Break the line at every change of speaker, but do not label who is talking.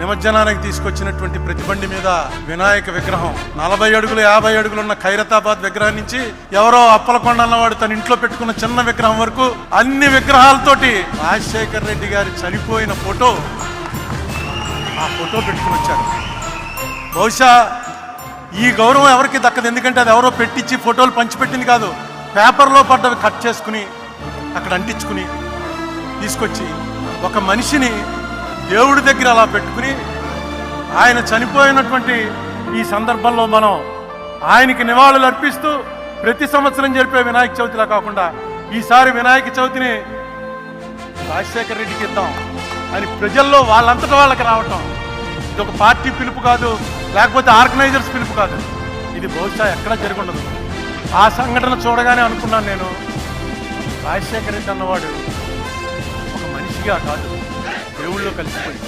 నిమజ్జనానికి తీసుకొచ్చినటువంటి ప్రతిబండి మీద వినాయక విగ్రహం. నలభై అడుగులు యాభై అడుగులు ఉన్న ఖైరతాబాద్ విగ్రహం నుంచి ఎవరో అప్పలకొండ అన్నవాడు తన ఇంట్లో పెట్టుకున్న చిన్న విగ్రహం వరకు అన్ని విగ్రహాలతోటి రాజశేఖర్ రెడ్డి గారి చనిపోయిన ఫోటో ఆ ఫోటో పెట్టుకుని వచ్చారు. బహుశా ఈ గౌరవం ఎవరికి దక్కదు ఎందుకంటే అది ఎవరో పెట్టించి ఫోటోలు పంచిపెట్టింది కాదు. పేపర్లో పడ్డవి కట్ చేసుకుని అక్కడ అంటించుకుని తీసుకొచ్చి ఒక మనిషిని దేవుడి దగ్గర అలా పెట్టుకుని ఆయన చనిపోయినటువంటి ఈ సందర్భంలో మనం ఆయనకి నివాళులు అర్పిస్తూ ప్రతి సంవత్సరం జరిపే వినాయక చవితిలా కాకుండా ఈసారి వినాయక చవితిని రాజశేఖర రెడ్డికి ఇద్దాం అని ప్రజల్లో వాళ్ళంతటా వాళ్ళకి రావటం. ఇది ఒక పార్టీ పిలుపు కాదు లేకపోతే ఆర్గనైజర్స్ పిలుపు కాదు. ఇది బహుశా ఎక్కడ జరగundదు ఆ సంఘటన చూడగానే అనుకున్నాను నేను. రాజశేఖర రెడ్డి అన్నవాడు ఒక మనిషిగా కాదు. దేవుళ్ళు కలిసిపోయి